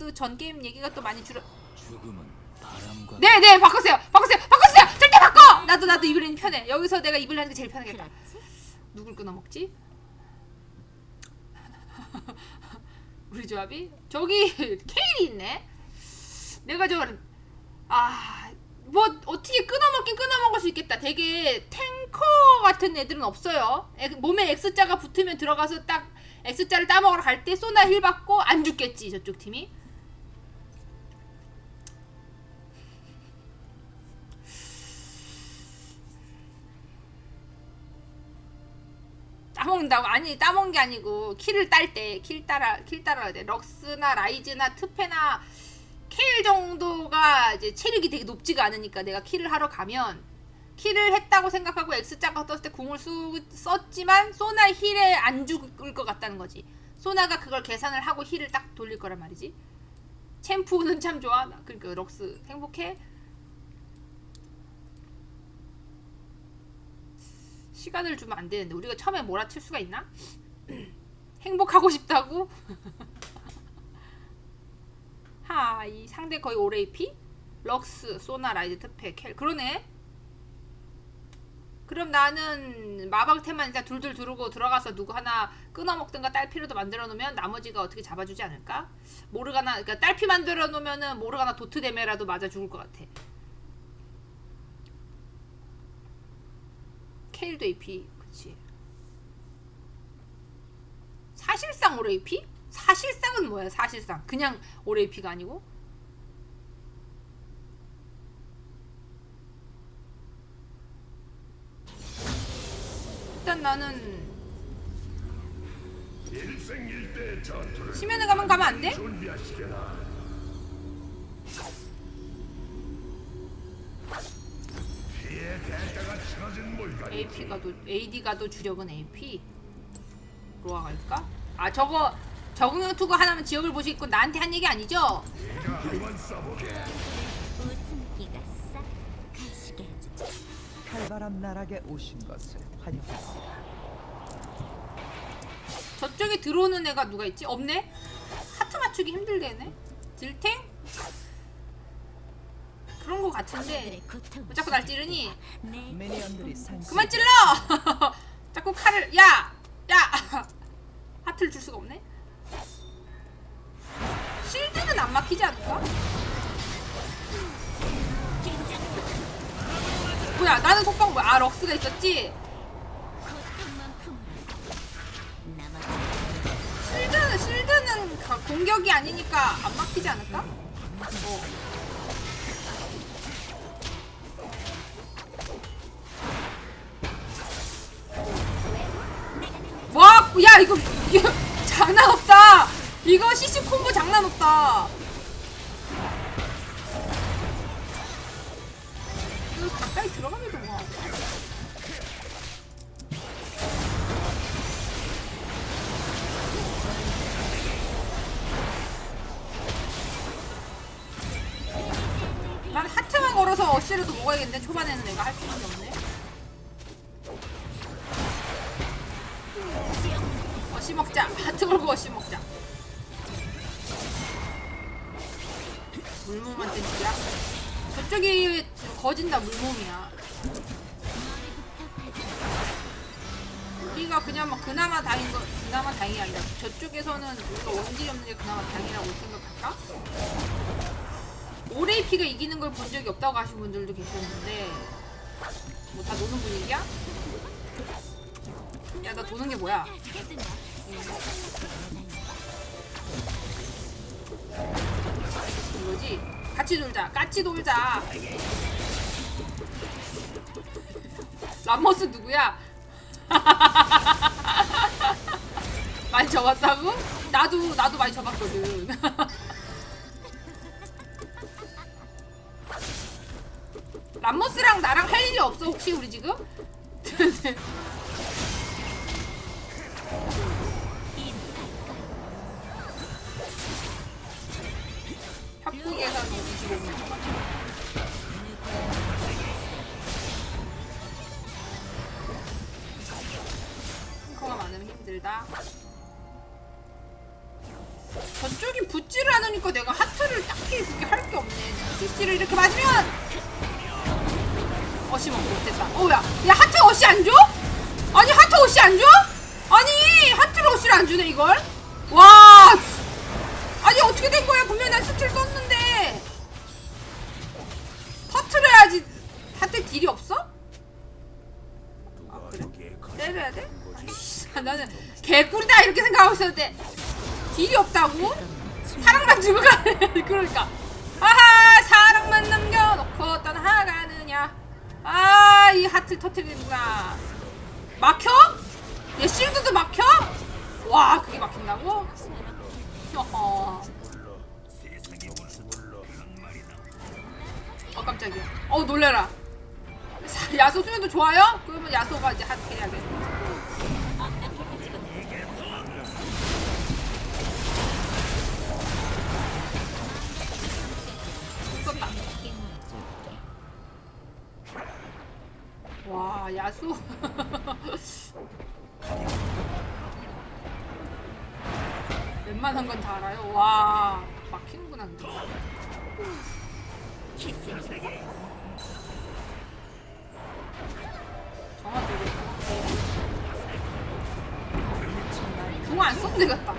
또 전 게임 얘기가 또 많이 줄어. 죽음은 바람과 네네 바꾸세요. 바꾸세요. 바꾸세요! 절대 바꿔! 나도 나도 이블린 편해. 여기서 내가 이블린 하는 게 제일 편하겠다. 누굴 끊어 먹지? 우리 조합이? 저기 케일이 있네. 내가 저아뭐 어떻게 끊어먹긴 끊어먹을 수 있겠다. 되게 탱커 같은 애들은 없어요. 에- 몸에 X자가 붙으면 들어가서 딱 X자를 따먹으러 갈때 소나 힐 받고 안 죽겠지 저쪽 팀이 따먹는다고? 아니 따먹는 게 아니고 킬을 딸때 킬 따라 킬 따라야 돼. 럭스나 라이즈나 트페나 케일 정도가 이제 체력이 되게 높지가 않으니까 내가 킬을 하러 가면 킬을 했다고 생각하고 X자가 떴을 때 궁을 쓰, 썼지만 소나 힐에 안 죽을 것 같다는 거지. 소나가 그걸 계산을 하고 힐을 딱 돌릴 거란 말이지. 챔프는 참 좋아. 나 그러니까 럭스 행복해 시간을 주면 안 되는데 우리가 처음에 몰아칠 수가 있나? 행복하고 싶다고? 하, 이 상대 거의 오레이피? 럭스, 소나, 라이드, 트페, 켈. 그러네? 그럼 나는 마방테만 일단 둘둘 두르고 들어가서 누구 하나 끊어먹든가 딸피로도 만들어 놓으면 나머지가 어떻게 잡아주지 않을까? 모르가나, 그러니까 딸피 만들어 놓으면은 모르가나 도트 데메라도 맞아 죽을 것 같아. 케일도 AP 그치 사실상 오레 AP? 사실상은 뭐야 사실상 그냥 오레 AP가 아니고 일단 나는 심연에 가면 가면 안 돼? AP가 도 AD가 도 주력은 AP 로아 갈까? 아 저거 적응형 투구 하나면 지역을 보시겠고 나한테 한 얘기 아니죠? 웃음기가 싹 가시게. 칼바람 나락에 오신 것을 환영합니다. 저쪽에 들어오는 애가 누가 있지? 없네? 하트 맞추기 힘들대네? 딜탱? 그런 거 같은데 왜 자꾸 날 찌르니? 그만 찔러! 자꾸 칼을 야! 야! 하트를 줄 수가 없네? 실드는 안 막히지 않을까? 뭐야 나는 속방 뭐야 아 럭스가 있었지? 실드는 실드는 가- 공격이 아니니까 안 막히지 않을까? 어. 야 이거 이거 장난 없다. 이거 CC 콤보 장난 없다. 이거 가까이 들어가기도 뭐. 난 하트만 걸어서 어시라도 먹어야겠네. 초반에는 내가 할수 있는 게 없네. 먹자. 하트 걸고 어시 먹자. 물몸한테 주야. 저쪽이 거진다 물몸이야. 우리가 그냥 막 그나마 다행인 거 그나마 다행이 아니라 저쪽에서는 우리가 원딜이 없는 게 그나마 다행이라고 생각할까? 오레이피가 이기는 걸 본 적이 없다고 하신 분들도 계셨는데 뭐 다 노는 분위기야? 야 나 도는 게 뭐야? 이거지? 같이 놀자 같이 놀자 람머스 누구야? 많이 접었다고? 나도 나도 많이 접었거든 람머스랑 나랑 할 일이 없어 혹시 우리 지금? 협곡에서 25분 탱커가 많으면 힘들다. 저쪽이 붙지를 않으니까 내가 어시를 이렇게 맞으면 어시 먹고 됐다. 어야? 야 하트 어시 안 줘? 아니 하트 어시 안 줘? 아니 하트를 어시를 안 주네 이걸? 와! 아니 어떻게 된 거야? 분명히 난 스킬 썼는데 딜이 없어? 아 그래? 때려야 돼? 아이씨, 나는 개꿀이다 이렇게 생각하고 있었는데 딜이 없다고? 사랑만 주고 가네 그러니까 아하 사랑만 남겨놓고 떠나가느냐 아이 하트 터트리는구나 막혀? 얘 실드도 막혀? 와 그게 막힌다고? 어허 어 깜짝이야 어 놀래라 사- 야소 수면도 좋아요? 그러면 야소가 이제 하트 해야겠네 와 야수. 웬만한 건 다 알아요. 와 막히는구나 근데. 정확히 궁안 써도 되겠다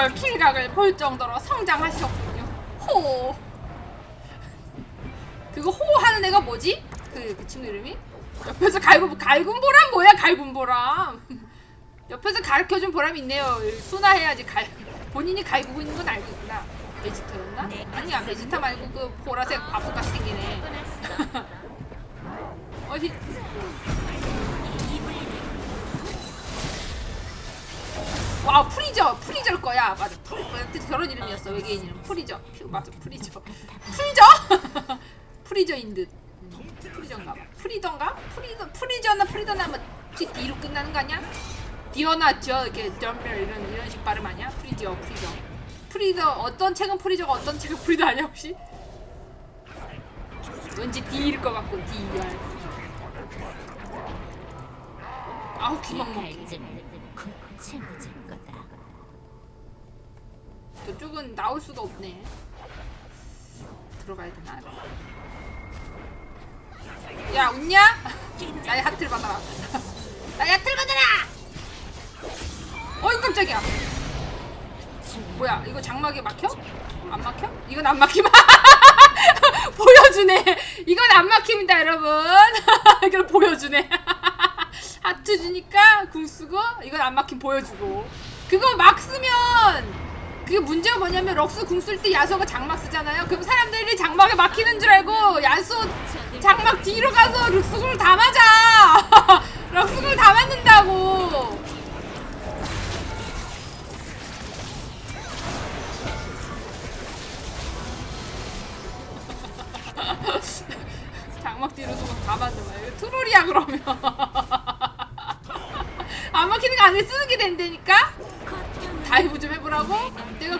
호! 그걸 킬각을 볼 정도로 성장하셨군요. 호! 그거 호 하는 애가 뭐지? 그, 그 친구 이름이? 옆에서 갈군, 갈군보람 뭐야, 갈군보람. 옆에서 가르쳐준 보람이 있네요. 순화해야지 갈, 본인이 갈구고 있는 건 알고 있구나. 베지터였나? 아니야, 베지타 말고 그 보라색 바보같이 생기네. 어디? 와 프리저 프리저일 거야. 맞아. 프리, 맞아. 저런 이름이었어. 외계인 이름. 프리저. 퓨, 맞아. 프리저. 프리저? 프리저인 듯. 음, 프리저인가 봐. 프리던가? 프리더 프리저나 프리더나 뭐 D로 끝나는 거 아니야? 디어나 저 이렇게 덤벨 이런 이런 식 발음 아니야? 프리저 프리저. 프리더 어떤 책은 프리저가 어떤 책은 프리더 아니야 혹시? 왠지 D일 것 같고 DR 아우 곧 채워줄 거다. 저쪽은 나올 수가 없네. 들어가야 되나? 야 웃냐? 나의 하트를 받아라. 나의 하트를 받아라. 어이 깜짝이야. 뭐야 이거 장막에 막혀? 안 막혀? 이건 안 막히면 보여주네. 이건 안 막힙니다 여러분. 이걸 보여주네. 하트 주니까 궁 쓰고 이건 안 막힘 보여주고 그거 막 쓰면 그게 문제가 뭐냐면 럭스 궁 쓸 때 야소가 장막 쓰잖아요. 그럼 사람들이 장막에 막히는 줄 알고 야소 장막 뒤로 가서 럭스 궁을 다 맞아. 럭스 궁을 다 맞는다고.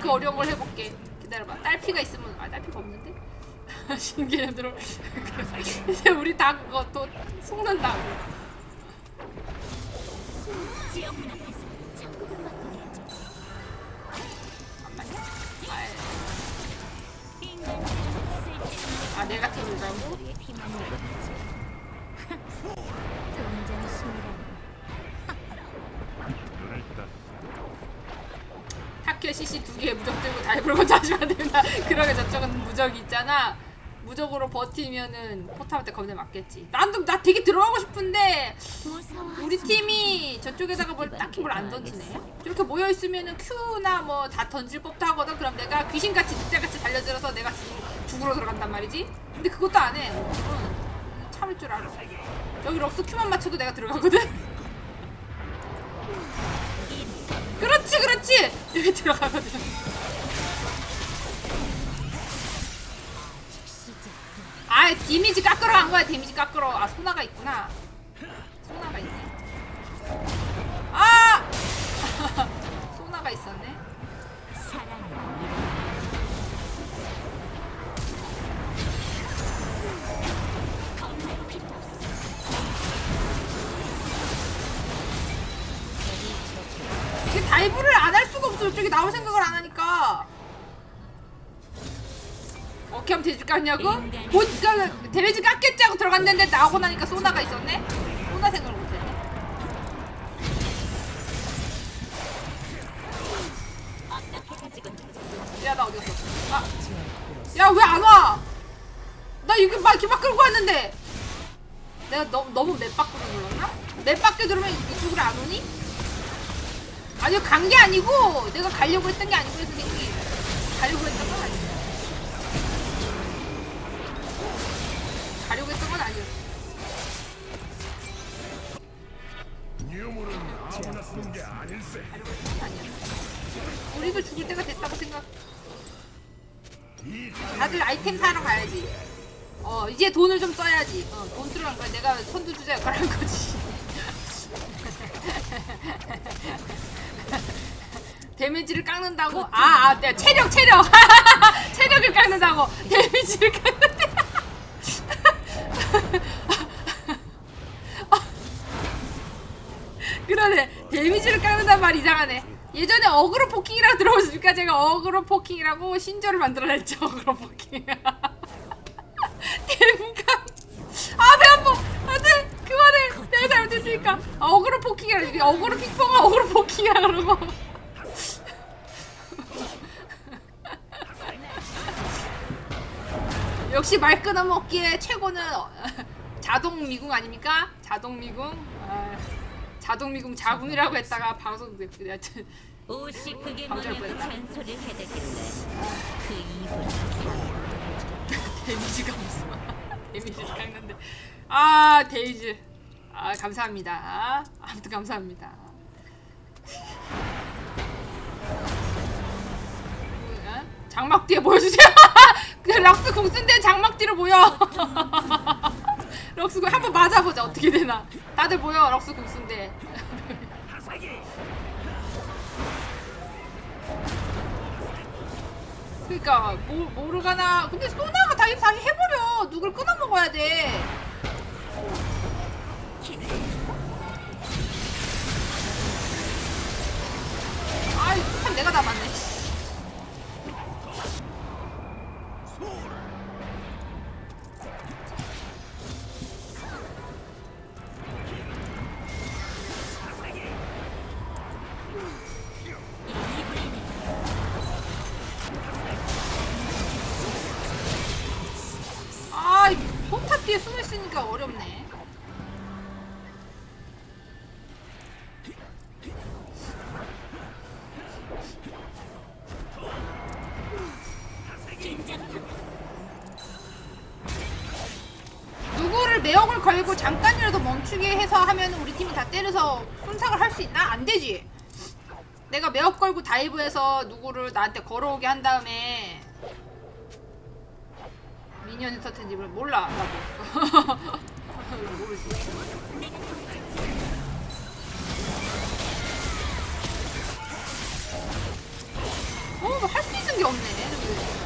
그 어려운 걸 해볼게. 기다려봐. 딸피가 있으면 아 딸피가 없는데? 신기해 들어. 이제 우리 다 그거 또 쓸데없는 아 내가 들으자고? CC 두 개에 무적 들고 다이브를 먼저 하시면 안 됩니다. 그러게 저쪽은 무적이 있잖아. 무적으로 버티면은 포탑한테 겁내 맞겠지. 난도 나 되게 들어가고 싶은데. 우리 팀이 저쪽에다가 뭘 딱히 뭘 안 던지네. 저렇게 모여 있으면은 Q나 뭐 다 던질 법도 하거든. 그럼 내가 귀신같이 늑대같이 달려들어서 내가 죽, 죽으러 들어간단 말이지. 근데 그것도 안 해. 응, 참을 줄 알아. 여기 럭스 Q만 맞춰도 내가 들어가거든. 그렇지 그렇지. 여기 들어가거든. 아 데미지 깎으러 간 거야 데미지 깎으러. 아 소나가 있구나. 소나가 있네. 아! 소나가 있었네. 다이브를 안 할 수가 없어 이쪽에 나올 생각을 안 하니까 어떻게 하면 데미지 깎냐고? 뭐 그러니까 데미지 깎겠지 하고 들어갔는데 나오고 나니까 소나가 있었네? 소나 생각을 못했네 야 나 어디 갔어? 아, 야 왜 안 와? 나 여기 막 이렇게 막 끌고 왔는데 내가 너, 너무 맵 밖으로 눌렀나? 맵 밖에 들어오면 이쪽으로 안 오니? 아니요 간게 아니고 내가 가려고 했던 게 아니고 선생님이 가려고 했던 건 아니에요. 가려고 했던 건 아니었어 유물은 아무나 쓰는 게 아닐세. 가려고 했던 건 아니었어 우리도 죽을 때가 됐다고 생각. 이 다들 아이템 사러 가야지. 어 이제 돈을 좀 써야지. 어, 돈 쓰러 간 거야. 내가 선두 주자 역할을 한 거지 데미지를 깎는다고? 아, 아, 네, 체력, 체력! 체력을 깎는다고! 데미지를 깎는데! 그러네. 데미지를 깎는단 말 이상하네. 예전에 어그로 포킹이라고 들어보셨습니까? 제가 어그로 포킹이라고 신조를 만들어냈죠. 어그로 포킹. 대문감. 아, 배 아파. 안 돼. 그만해. 내가 잘못했으니까. 아, 어그로 포킹이라. 어그로 핑퐁아 어그로 포킹이라 그러고. 역시 말 끊어먹기의 최고는 어, 자동 미궁 아닙니까? 자동 미궁. 아, 자동 미궁 자궁이라고 했다가 방송 여튼 옷이 크게 방금 보내고 뻔했다. 잔소리를 해댔길래 그 입을 데미지가 없어. 데미지를 깎는데. 아 데미지. 아 감사합니다. 아무튼 감사합니다. 장막 뒤에 보여주세요. 그 럭스 공쓴데 장막 뒤로 보여. 럭스 공 한번 맞아보자 어떻게 되나. 다들 보여 럭스 공쓴데. 그러니까 모, 모르가나 근데 소나가 다시 다시 해버려 누굴 끊어 먹어야 돼 아이 참 내가 다 맞네 뒤에 숨어 있으니까 어렵네 누구를 매혹을 걸고 잠깐이라도 멈추게 해서 하면 우리 팀이 다 때려서 순삭을 할 수 있나? 안 되지. 내가 매혹 걸고 다이브해서 누구를 나한테 걸어오게 한 다음에 미니언이 터트린지 몰라 나도 모르지. 어할 수 있는 게 없네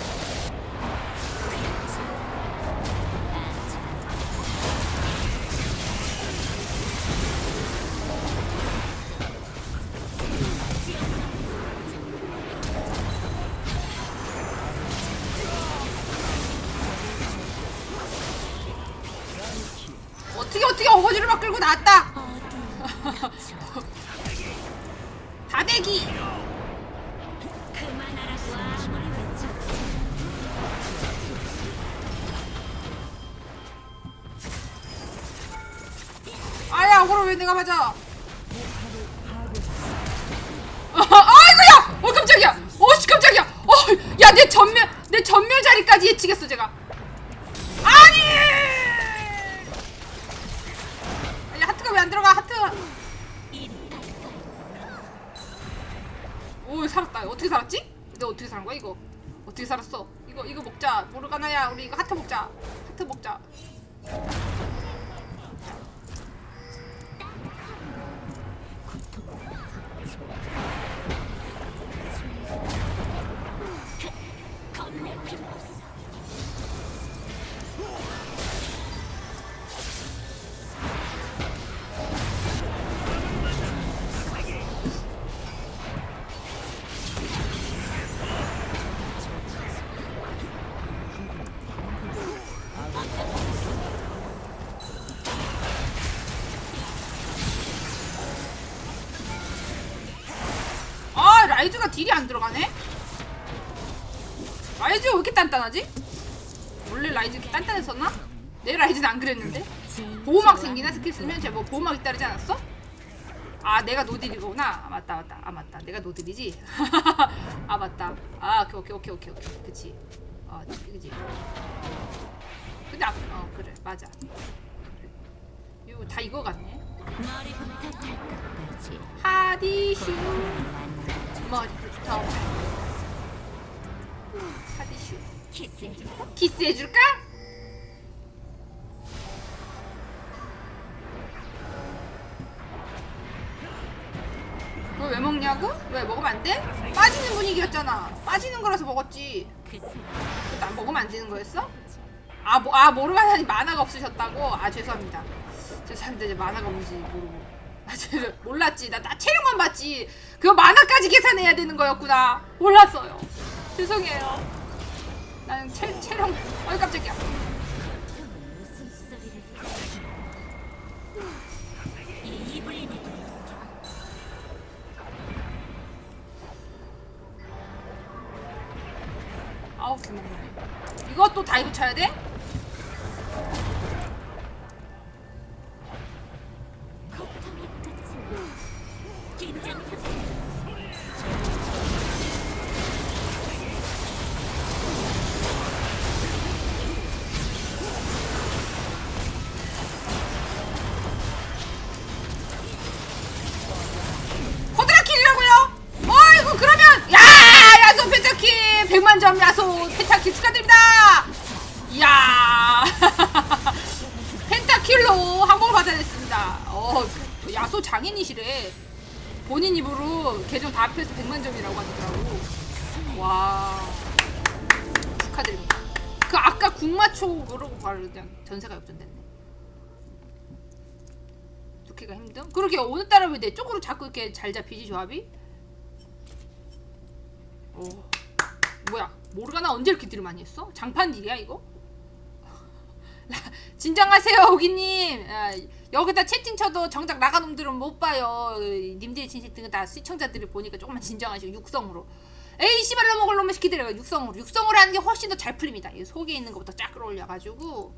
어거지를 막 끌고 나왔다. 다대기. 아야 어그로 왜 내가 맞아? 아이고야! 어 깜짝이야! 어씨 깜짝이야! 어 야내 전멸 내 전멸 자리까지 예측했어 제가 안 들어가 하트. 오 살았다. 어떻게 살았지? 내가 어떻게 살은 거야 이거? 어떻게 살았어? 이거 이거 먹자. 모르가나야 우리 이거 하트 먹자. 하트 먹자 라이즈가 딜이 안 들어가네? 라이즈가 왜 이렇게 단단하지? 원래 라이즈 이렇게 단단했었나? 내 라이즈는 안 그랬는데? 보호막 생기나? 스킬 쓰면 쟤뭐 보호막 있다르지 않았어? 아 내가 노딜이구나. 아 맞다 맞다. 아 맞다. 내가 노딜이지? 아 맞다. 아 오케이 오케이 오케이 오케이 그치. 어 그치. 근데 아, 어 그래. 맞아. 그래. 이거 다 이거 같네 하디슈 키스해줄까? 그거 왜 먹냐고? 왜 먹으면 안 돼? 빠지는 분위기였잖아 빠지는 거라서 먹었지 그안 먹으면 안 되는 거였어? 아, 뭐, 아 하니 만화가 없으셨다고? 아 죄송합니다 죄송합니다 이제 만화가 없는지 모르고 몰랐지. 나, 나 체력만 봤지. 그거 만화까지 계산해야 되는 거였구나. 몰랐어요. 죄송해요. 나는 체, 체력 어이 깜짝이야. 내게 아우 개먹네. 이것도 다이브 쳐야 돼? 그 아까 국마초 그러고 바로 그냥 전세가 역전됐네 좋기가 힘듦? 그러게 오늘따라 왜 내 쪽으로 자꾸 이렇게 잘 잡히지 조합이? 오 뭐야 모르가나 언제 이렇게 딜을 많이 했어? 장판 딜이야 이거? 진정하세요 오기님 아, 여기다 채팅 쳐도 정작 나가 놈들은 못 봐요 님들의 채팅은 다 시청자들이 보니까 조금만 진정하시고 육성으로 에이 씨발로 먹을 놈을 시키더라고요 육성으로. 육성으로 하는 게 훨씬 더 잘 풀립니다. 이 속에 있는 것부터 쫙 끌어올려가지고